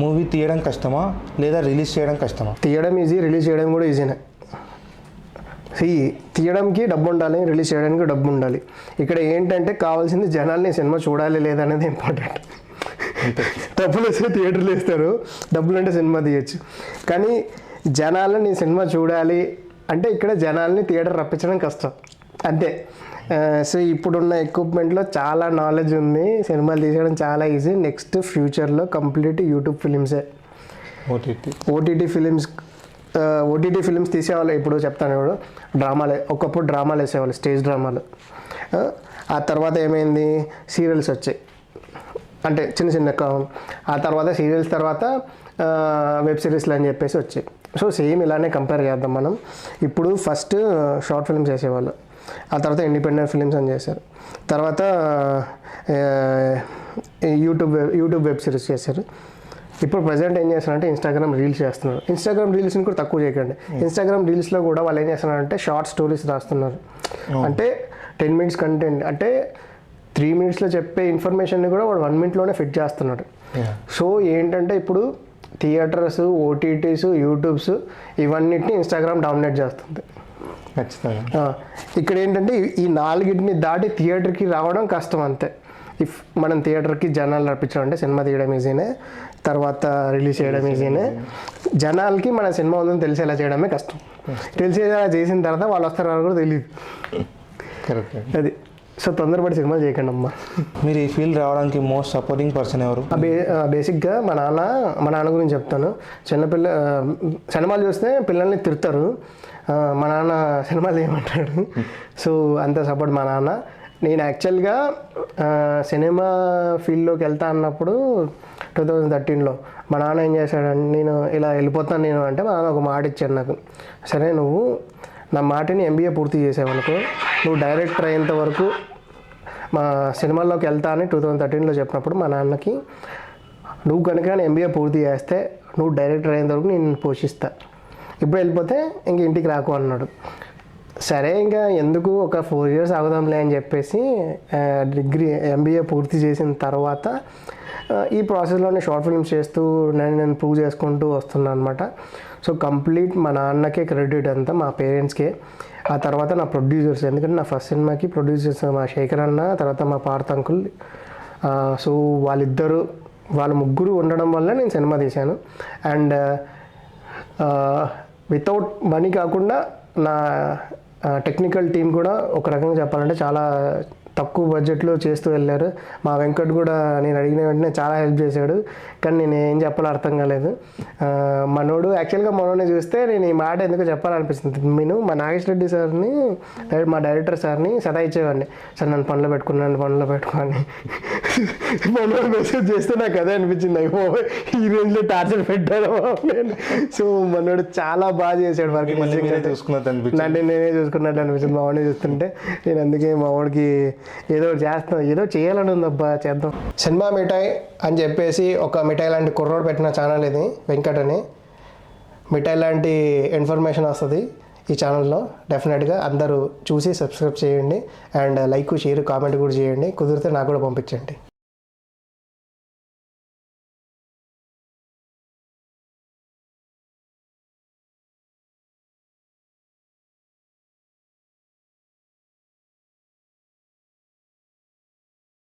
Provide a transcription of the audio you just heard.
Movie తీయడం కష్టమా? లేదా రిలీజ్ చేయడం కష్టమా? తీయడం ఈజీ రిలీజ్ చేయడం కూడా ఈజీనే. ఈ తీయడానికి డబ్బు ఉండాలి రిలీజ్ చేయడానికి డబ్బు ఉండాలి. ఇక్కడ ఏంటంటే కావాల్సింది జనాల్ని సినిమా చూడాలి లేదనేది ఇంపార్టెంట్ డబ్బులు వస్తే థియేటర్లు వేస్తారు. డబ్బులు అంటే సినిమా తీయచ్చు. కానీ జనాలని సినిమా చూడాలి అంటే ఇక్కడ జనాల్ని థియేటర్ రప్పించడం కష్టం. అంతే. సో ఇప్పుడున్న ఎక్విప్మెంట్లో చాలా నాలెడ్జ్ ఉంది. సినిమాలు తీసేయడం చాలా ఈజీ నెక్స్ట్ ఫ్యూచర్లో complete YouTube ఫిలిమ్సే OTT OTT films OTT films తీసేవాళ్ళు. ఇప్పుడు చెప్తాను ఇప్పుడు డ్రామాలు ఒకప్పుడు డ్రామాలు వేసేవాళ్ళు స్టేజ్ డ్రామాలు. ఆ, తర్వాత ఏమైంది? సీరియల్స్ వచ్చాయి. అంటే చిన్న చిన్న ఆ తర్వాత సీరియల్స్ తర్వాత వెబ్ సిరీస్లు అని చెప్పేసి వచ్చాయి. సో సేమ్ ఇలానే కంపేర్ చేద్దాం మనం. ఇప్పుడు ఫస్ట్ షార్ట్ ఫిల్మ్స్ చేసేవాళ్ళు ఆ తర్వాత ఇండిపెండెంట్ ఫిలిమ్స్ అని చేశారు. తర్వాత యూట్యూబ్ యూట్యూబ్ వెబ్ సిరీస్ చేశారు. ఇప్పుడు ప్రజెంట్ ఏం చేస్తున్నారంటే ఇన్స్టాగ్రామ్ రీల్స్ చేస్తున్నారు. ఇన్స్టాగ్రామ్ రీల్స్ని కూడా తక్కువ చేయకండి. ఇన్స్టాగ్రామ్ రీల్స్లో కూడా వాళ్ళు ఏం చేస్తున్నారంటే షార్ట్ స్టోరీస్ రాస్తున్నారు. అంటే టెన్ మినిట్స్ కంటెంట్ అంటే త్రీ మినిట్స్లో చెప్పే ఇన్ఫర్మేషన్ని కూడా వాడు వన్ మినిట్లోనే ఫిట్ చేస్తున్నాడు. సో ఏంటంటే ఇప్పుడు థియేటర్స్ ఓటీటీస్ యూట్యూబ్స్ ఇవన్నిటిని ఇన్స్టాగ్రామ్ డామినేట్ చేస్తుంది. ఖచ్చితంగా. ఇక్కడ ఏంటంటే ఈ- నాలుగింటిని దాటి థియేటర్కి రావడం కష్టం అంతే. ఇఫ్ మనం థియేటర్కి జనాలు నడిపించడం అంటే సినిమా తీయడం ఈజీనే తర్వాత రిలీజ్ చేయడం ఈజీనే. జనాలకి మన సినిమా ఉందని తెలిసేలా చేయడమే కష్టం. తెలిసేలా చేసిన తర్వాత వాళ్ళు వస్తారో కూడా తెలియదు అది. సో తొందరపడి సినిమా చేయకండి అమ్మా మీరు ఈ ఫీల్డ్ రావడానికి మోస్ట్ సపోర్టింగ్ పర్సన్ ఎవరు? బేసిక్గా మా నాన్న మా నాన్న గురించి చెప్తాను. చిన్నపిల్ల సినిమాలు చూస్తే పిల్లల్ని తిడతారు. మా నాన్న సినిమాలు ఏమంటాడు? సో అంత సపోర్ట్ మా నాన్న. నేను యాక్చువల్గా సినిమా ఫీల్డ్లోకి వెళ్తా అన్నప్పుడు టూ థౌజండ్ థర్టీన్లో మా నాన్న ఏం చేశాడంటే నేను ఇలా వెళ్ళిపోతాను నేను అంటే మా నాన్న ఒక మాట ఇచ్చాడు నాకు. సరే నువ్వు నా మాటని ఎంబీఏ పూర్తి చేసావనుకో నువ్వు డైరెక్టర్ అయ్యేంత వరకు మా సినిమాల్లోకి వెళ్తా అని టూ థౌజండ్ థర్టీన్లో చెప్పినప్పుడు మా నాన్నకి నువ్వు కనుక ఎంబీఏ పూర్తి చేస్తే నువ్వు డైరెక్టర్ అయిన వరకు నేను పోషిస్తా. ఇప్పుడు వెళ్ళిపోతే ఇంక ఇంటికి రాకు అన్నాడు. సరే ఇంకా ఎందుకు ఒక ఫోర్ ఇయర్స్ ఆగుదాంలే అని చెప్పేసి డిగ్రీ ఎంబీఏ పూర్తి చేసిన తర్వాత ఈ ప్రాసెస్లోనే షార్ట్ ఫిల్మ్స్ చేస్తూ నేను నేను ప్రూవ్ చేసుకుంటూ వస్తున్నాను అనమాట సో కంప్లీట్ మా నాన్నకే క్రెడిట్ అంతా మా పేరెంట్స్కే. ఆ తర్వాత నా ప్రొడ్యూసర్స్ ఎందుకంటే నా ఫస్ట్ సినిమాకి ప్రొడ్యూసర్స్ మా శేఖర్ అన్న తర్వాత మా పార్త్ అంకుల్. సో వాళ్ళిద్దరు వాళ్ళ ముగ్గురు ఉండడం వల్ల నేను సినిమా తీశాను. అండ్ వితౌట్ మనీ కాకుండా నా టెక్నికల్ టీం కూడా ఒక రకంగా చెప్పాలంటే చాలా తక్కువ బడ్జెట్లో చేస్తూ వెళ్ళారు. మా వెంకట్ కూడా నేను అడిగిన వెంటనే చాలా హెల్ప్ చేశాడు. కానీ నేను ఏం చెప్పాలో అర్థం కాలేదు. మనోడు యాక్చువల్గా మనోడిని చూస్తే నేను ఈ మాట ఎందుకు చెప్పాలనిపిస్తుంది. నేను మా నాగేష్ రెడ్డి సార్ని మా డైరెక్టర్ సార్ని సతాయించేవాడిని సార్ నన్ను పనిలో పెట్టుకున్నాను పనిలో పెట్టుకోని మనోడు మెసేజ్ చేస్తే నాకు అదే అనిపించింది. అయ్యో ఈ రేంజ్లో టార్చర్ పెట్టాను నేను సో మనోడు చాలా బాగా చేశాడు వర్క్ చూసుకున్నట్టు అనిపించింది. నన్ను నేనే చూసుకున్నట్టు అనిపించింది. మా వాడిని చూస్తుంటే నేను అందుకే మా వాడికి ఏదో చేస్తాం ఏదో చేయాలని ఉందబ్బా చేద్దాం. సినిమా మిఠాయి అని చెప్పేసి ఒక మిఠాయి లాంటి కుర్రోడు పెట్టిన ఛానల్ ఇది వెంకట్ అని మిఠాయి లాంటి ఇన్ఫర్మేషన్ వస్తుంది ఈ ఛానల్లో డెఫినెట్గా అందరూ చూసి సబ్స్క్రైబ్ చేయండి. అండ్ లైక్ షేర్ కామెంట్ కూడా చేయండి. కుదిరితే నాకు కూడా పంపించండి.